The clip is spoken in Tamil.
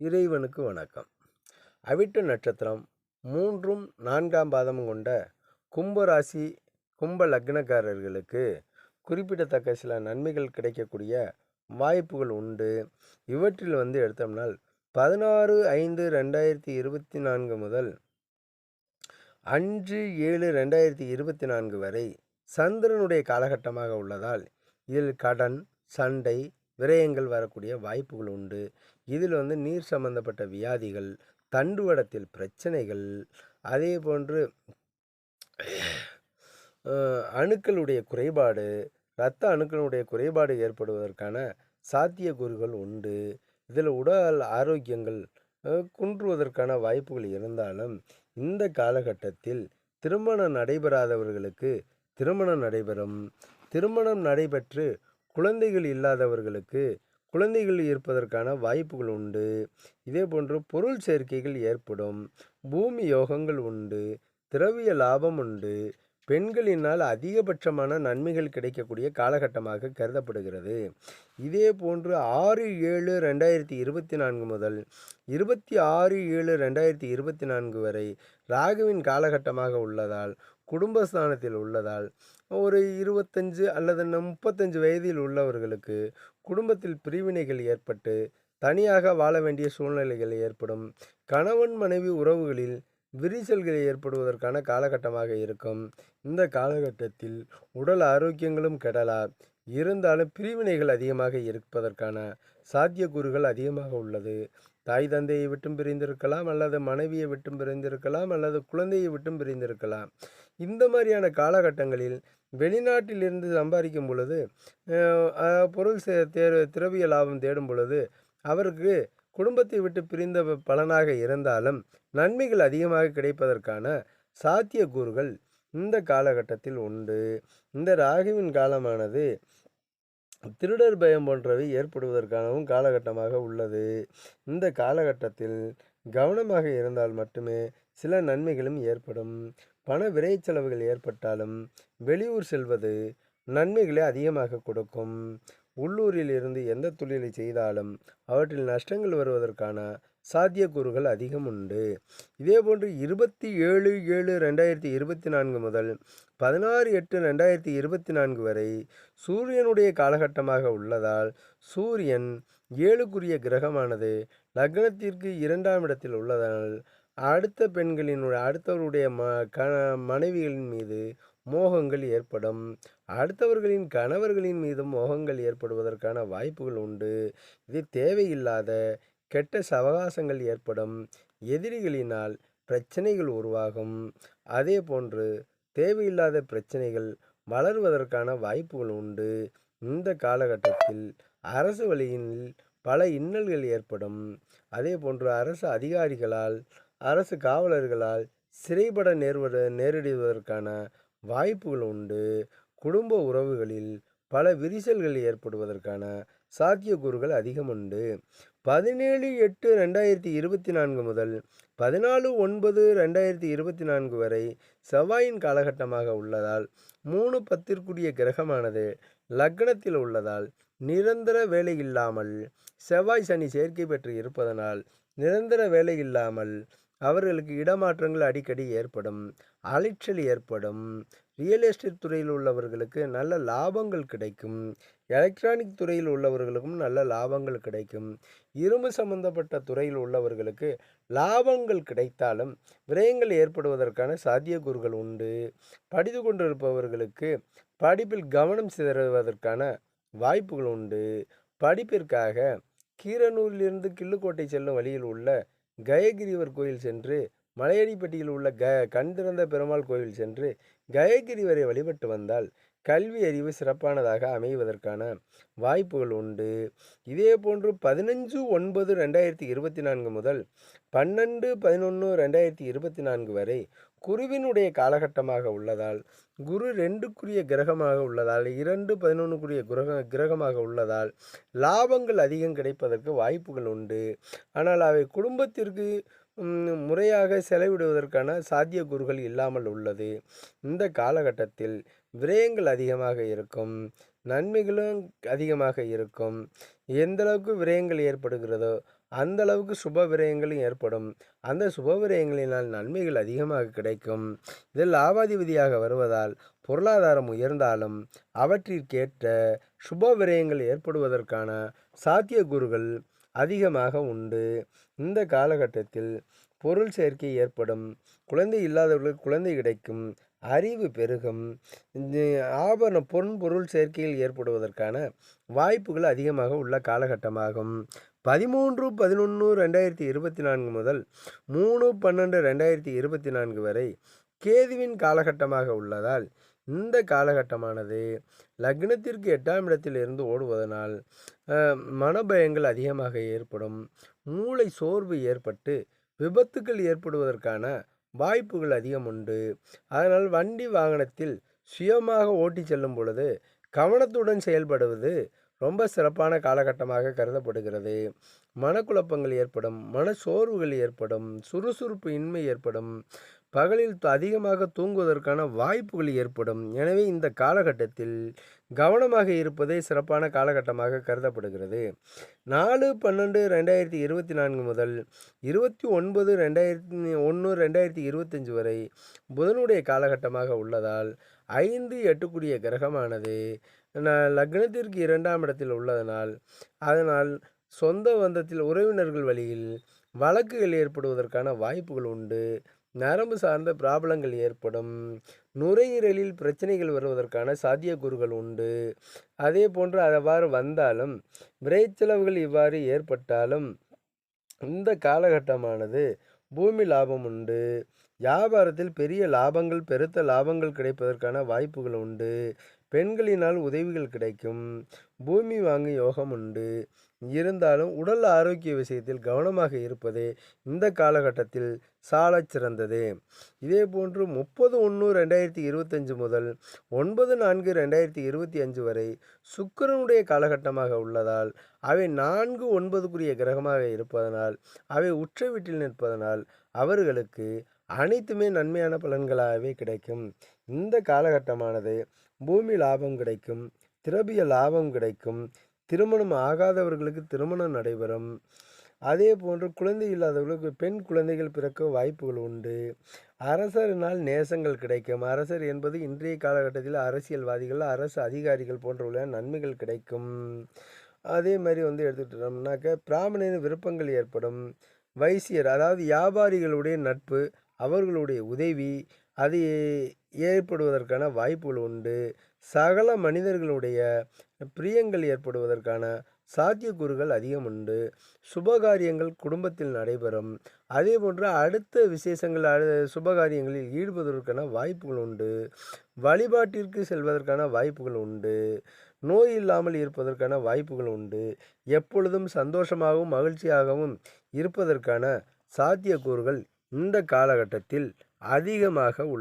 இறைவனுக்கு வணக்கம். அவிட்டு நட்சத்திரம் மூன்றும் நான்காம் பாதமும் கொண்ட கும்பராசி கும்ப லக்னக்காரர்களுக்கு குறிப்பிடத்தக்க சில நன்மைகள் கிடைக்கக்கூடிய வாய்ப்புகள் உண்டு. இவற்றில் வந்து எடுத்தோம்னால் பதினாறு ஐந்து ரெண்டாயிரத்தி இருபத்தி நான்கு முதல் அஞ்சு ஏழு ரெண்டாயிரத்தி இருபத்தி நான்கு வரை சந்திரனுடைய காலகட்டமாக உள்ளதால் இதில் கடன் சண்டை விரயங்கள் வரக்கூடிய வாய்ப்புகள் உண்டு. இதில் வந்து நீர் சம்பந்தப்பட்ட வியாதிகள் தண்டுவடத்தில் பிரச்சனைகள் அதே போன்று அணுக்களுடைய குறைபாடு இரத்த அணுக்களுடைய குறைபாடு ஏற்படுவதற்கான சாத்தியக்கூறுகள் உண்டு. இதில் உடல் ஆரோக்கியங்கள் குன்றுவதற்கான வாய்ப்புகள் இருந்தாலும் இந்த காலகட்டத்தில் திருமணம் நடைபெறாதவர்களுக்கு திருமணம் நடைபெறும். திருமணம் நடைபெற்று குழந்தைகள் இல்லாதவர்களுக்கு குழந்தைகள் இருப்பதற்கான வாய்ப்புகள் உண்டு. இதே போன்று பொருள் சேர்க்கைகள் ஏற்படும். பூமி யோகங்கள் உண்டு. திரவிய லாபம் உண்டு. பெண்களினால் அதிகபட்சமான நன்மைகள் கிடைக்கக்கூடிய காலகட்டமாக கருதப்படுகிறது. இதே போன்று ஆறு ஏழு ரெண்டாயிரத்தி இருபத்தி நான்கு முதல் இருபத்தி ஆறு ஏழு ரெண்டாயிரத்தி இருபத்தி நான்கு வரை ராகுவின் காலகட்டமாக உள்ளதால் குடும்பஸ்தானத்தில் உள்ளதால் ஒரு இருபத்தஞ்சு அல்லது முப்பத்தஞ்சு வயதில் உள்ளவர்களுக்கு குடும்பத்தில் பிரிவினைகள் ஏற்பட்டு தனியாக வாழ வேண்டிய சூழ்நிலைகள் ஏற்படும். கணவன் மனைவி உறவுகளில் விரிசல்கள் ஏற்படுவதற்கான காலகட்டமாக இருக்கும். இந்த காலகட்டத்தில் உடல் ஆரோக்கியங்களும் கெடலாம் இருந்தாலும் பிரிவினைகள் அதிகமாக இருப்பதற்கான சாத்தியக்கூறுகள் அதிகமாக உள்ளது. தாய் தந்தையை விட்டும் பிரிந்திருக்கலாம் அல்லது மனைவியை விட்டும் பிரிந்திருக்கலாம் அல்லது குழந்தையை விட்டும் பிரிந்திருக்கலாம். இந்த மாதிரியான காலகட்டங்களில் வெளிநாட்டிலிருந்து சம்பாதிக்கும் பொழுது பொருள் சே- திரவிய லாபம் தேடும் பொழுது அவருக்கு குடும்பத்தை விட்டு பிரிந்த பலனாக இருந்தாலும் நன்மைகள் அதிகமாக கிடைப்பதற்கான சாத்தியக்கூறுகள் இந்த காலகட்டத்தில் உண்டு. இந்த ராகுவின் காலமானது திருடர் பயம் போன்றவை ஏற்படுவதற்கானவும் காலகட்டமாக உள்ளது. இந்த காலகட்டத்தில் கவனமாக இருந்தால் மட்டுமே சில நன்மைகளும் ஏற்படும். பண விரைச்செலவுகள் ஏற்பட்டாலும் வெளியூர் செல்வது நன்மைகளை அதிகமாக கொடுக்கும். உள்ளூரில் இருந்து எந்த தொழிலை செய்தாலும் அவற்றில் நஷ்டங்கள் வருவதற்கான சாத்தியக்கூறுகள் அதிகம் உண்டு. இதேபோன்று இருபத்தி ஏழு ஏழு ரெண்டாயிரத்தி இருபத்தி நான்கு முதல் பதினாறு எட்டு ரெண்டாயிரத்தி இருபத்தி நான்கு வரை சூரியனுடைய காலகட்டமாக உள்ளதால் சூரியன் ஏழுக்குரிய கிரகமானது லக்னத்திற்கு இரண்டாம் இடத்தில் உள்ளதால் அடுத்த பெண்களினுடைய அடுத்தவருடைய ம க மனைவிகளின் மீது மோகங்கள் ஏற்படும். அடுத்தவர்களின் கணவர்களின் மீதும் மோகங்கள் ஏற்படுவதற்கான வாய்ப்புகள் உண்டு. இது தேவையில்லாத கெட்ட சவகாசங்கள் ஏற்படும். எதிரிகளினால் பிரச்சனைகள் உருவாகும். அதே போன்று தேவையில்லாத பிரச்சனைகள் வளருவதற்கான வாய்ப்புகள் உண்டு. இந்த காலகட்டத்தில் அரசு வழியில் பல இன்னல்கள் ஏற்படும். அதே போன்று அரசு அதிகாரிகளால் அரசு காவலர்களால் சிறைபட நேர்வ நேரிடுவதற்கான வாய்ப்புகள் உண்டு. குடும்ப உறவுகளில் பல விரிசல்கள் ஏற்படுவதற்கான சாத்தியக்கூறுகள் அதிகம் உண்டு. பதினேழு எட்டு ரெண்டாயிரத்தி இருபத்தி நான்கு முதல் பதினாலு ஒன்பது ரெண்டாயிரத்தி இருபத்தி நான்கு வரை செவ்வாயின் காலகட்டமாக உள்ளதால் மூணு பத்திற்குரிய கிரகமானது லக்னத்தில் உள்ளதால் நிரந்தர வேலை இல்லாமல் செவ்வாய் சனி சேர்க்கை பெற்று இருப்பதனால் நிரந்தர வேலை இல்லாமல் அவர்களுக்கு இடமாற்றங்கள் அடிக்கடி ஏற்படும் அலைச்சல் ஏற்படும். ரியல் எஸ்டேட் துறையில் உள்ளவர்களுக்கு நல்ல லாபங்கள் கிடைக்கும். எலக்ட்ரானிக் துறையில் உள்ளவர்களுக்கும் நல்ல லாபங்கள் கிடைக்கும். இரும்பு சம்பந்தப்பட்ட துறையில் உள்ளவர்களுக்கு லாபங்கள் கிடைத்தாலும் விரயங்கள் ஏற்படுவதற்கான சாத்தியக்கூறுகள் உண்டு. படித்து கொண்டிருப்பவர்களுக்கு படிப்பில் கவனம் சிதறுவதற்கான வாய்ப்புகள் உண்டு. படிப்பிற்காக கீரனூரிலிருந்து கிள்ளுக்கோட்டை செல்லும் வழியில் உள்ள கயகிரிவர் கோயில் சென்று மலையடிப்பட்டியில் உள்ள க கண் திறந்த பெருமாள் கோயில் சென்று கயகிரிவரை வழிபட்டு வந்தால் கல்வி அறிவு சிறப்பானதாக அமைவதற்கான வாய்ப்புகள் உண்டு. இதே போன்று பதினஞ்சு ஒன்பது ரெண்டாயிரத்தி இருபத்தி நான்கு முதல் பன்னெண்டு பதினொன்று ரெண்டாயிரத்தி இருபத்தி நான்கு வரை குருவினுடைய காலகட்டமாக உள்ளதால் குரு ரெண்டுக்குரிய கிரகமாக உள்ளதால் இரண்டு பதினொன்றுக்குரிய கிரக கிரகமாக உள்ளதால் லாபங்கள் அதிகம் கிடைப்பதற்கு வாய்ப்புகள் உண்டு. ஆனால் அவை குடும்பத்திற்கு முறையாக செலவிடுவதற்கான சாத்தியக்கூறுகள் இல்லாமல் உள்ளது. இந்த காலகட்டத்தில் விரயங்கள் அதிகமாக இருக்கும். நன்மைகளும் அதிகமாக இருக்கும். எந்த அளவுக்கு விரயங்கள் ஏற்படுகிறதோ அந்த அளவுக்கு சுப விரயங்களும் ஏற்படும். அந்த சுப விரயங்களினால் நன்மைகள் அதிகமாக கிடைக்கும். இதில் லாபாதிபதியாக வருவதால் பொருளாதாரம் உயர்ந்தாலும் அவற்றிற்கேற்ற சுப விரயங்கள் ஏற்படுவதற்கான சாத்தியக்கூறுகள் அதிகமாக உண்டு. இந்த காலகட்டத்தில் பொருள் சேர்க்கை ஏற்படும். குழந்தை இல்லாதவர்களுக்கு குழந்தை கிடைக்கும். அறிவு பெருகும். ஆபரண பொன் பொருள் சேர்க்கையில் ஏற்படுவதற்கான வாய்ப்புகள் அதிகமாக உள்ள காலகட்டமாகும். பதிமூன்று பதினொன்று ரெண்டாயிரத்தி இருபத்தி நான்கு முதல் மூணு பன்னெண்டு ரெண்டாயிரத்தி இருபத்தி நான்கு வரை கேதுவின் காலகட்டமாக உள்ளதால் இந்த காலகட்டமானது லக்னத்திற்கு எட்டாம் இடத்தில் இருந்து ஓடுவதனால் மனபயங்கள் அதிகமாக ஏற்படும். மூளை சோர்வு ஏற்பட்டு விபத்துக்கள் ஏற்படுவதற்கான வாய்ப்புகள் அதிகம் உண்டு. அதனால் வண்டி வாகனத்தில் சுயமாக ஓட்டிச் செல்லும் பொழுது கவனத்துடன் செயல்படுவது ரொம்ப சிறப்பான காலகட்டமாக கருதப்படுகிறது. மனக்குழப்பங்கள் ஏற்படும் மன சோர்வுகள் ஏற்படும் சுறுசுறுப்பு இன்மை ஏற்படும். பகலில் அதிகமாக தூங்குவதற்கான வாய்ப்புகள் ஏற்படும். எனவே இந்த காலகட்டத்தில் கவனமாக இருப்பதே சிறப்பான காலகட்டமாக கருதப்படுகிறது. நாலு பன்னெண்டு ரெண்டாயிரத்தி இருபத்தி நான்கு முதல் இருபத்தி ஒன்பது ரெண்டாயிரத்தி ஒன்று ரெண்டாயிரத்தி இருபத்தஞ்சு வரை புதனுடைய காலகட்டமாக உள்ளதால் ஐந்து எட்டுக்குடிய கிரகமானது லக்னத்திற்கு இரண்டாம் இடத்தில் உள்ளதனால் அதனால் சொந்த பந்தத்தில் உறவினர்கள் வழியில் வழக்குகள் ஏற்படுவதற்கான வாய்ப்புகள் உண்டு. நரம்பு சார்ந்த பிராபலங்கள் ஏற்படும். நுரையீரலில் பிரச்சனைகள் வருவதற்கான சாத்தியக்கூறுகள் உண்டு. அதே போன்று அவ்வாறு வந்தாலும் விரைச்செலவுகள் இவ்வாறு ஏற்பட்டாலும் இந்த காலகட்டமானது பூமி லாபம் உண்டு. வியாபாரத்தில் பெரிய லாபங்கள் பெருத்த லாபங்கள் கிடைப்பதற்கான வாய்ப்புகள் உண்டு. பெண்களினால் உதவிகள் கிடைக்கும். பூமி வாங்கும் யோகம் உண்டு. இருந்தாலும் உடல் ஆரோக்கிய விஷயத்தில் கவனமாக இருப்பது இந்த காலகட்டத்தில் சால சிறந்தது. இதே போன்று முப்பது ஒன்று ரெண்டாயிரத்தி இருபத்தஞ்சு முதல் ஒன்பது நான்கு ரெண்டாயிரத்தி இருபத்தி அஞ்சு வரை சுக்கிரனுடைய காலகட்டமாக உள்ளதால் அவை நான்கு ஒன்பதுக்குரிய கிரகமாக இருப்பதனால் அவை உச்ச வீட்டில் நிற்பதனால் அவர்களுக்கு அனைத்துமே நன்மையான பலன்களாகவே கிடைக்கும். இந்த காலகட்டமானது பூமி லாபம் கிடைக்கும் திரவிய லாபம் கிடைக்கும் திருமணம் ஆகாதவர்களுக்கு திருமணம் நடைபெறும். அதே போன்று குழந்தை இல்லாதவர்களுக்கு பெண் குழந்தைகள் பிறக்க வாய்ப்புகள் உண்டு. அரசரினால் நேசங்கள் கிடைக்கும். அரசர் என்பது இன்றைய காலகட்டத்தில் அரசியல்வாதிகள் அரசு அதிகாரிகள் போன்றவர்கள நன்மைகள் கிடைக்கும். அதே மாதிரி வந்து எடுத்துக்கிட்டோம்னாக்க பிராமணின் விருப்பங்கள் ஏற்படும். வைசியர் அதாவது வியாபாரிகளுடைய நட்பு அவர்களுடைய உதவி அது ஏற்படுவதற்கான வாய்ப்புகள் உண்டு. சகல மனிதர்களுடைய பிரியங்கள் ஏற்படுவதற்கான சாத்தியக்கூறுகள் அதிகம் உண்டு. சுபகாரியங்கள் குடும்பத்தில் நடைபெறும். அதே போன்று அடுத்த விசேஷங்கள் அடு சுபகாரியங்களில் ஈடுபடுவதற்கான வாய்ப்புகள் உண்டு. வழிபாட்டிற்கு செல்வதற்கான வாய்ப்புகள் உண்டு. நோய் இல்லாமல் இருப்பதற்கான வாய்ப்புகள் உண்டு. எப்பொழுதும் சந்தோஷமாகவும் மகிழ்ச்சியாகவும் இருப்பதற்கான சாத்தியக்கூறுகள் இந்த காலகட்டத்தில் அதிகமாக உள்ள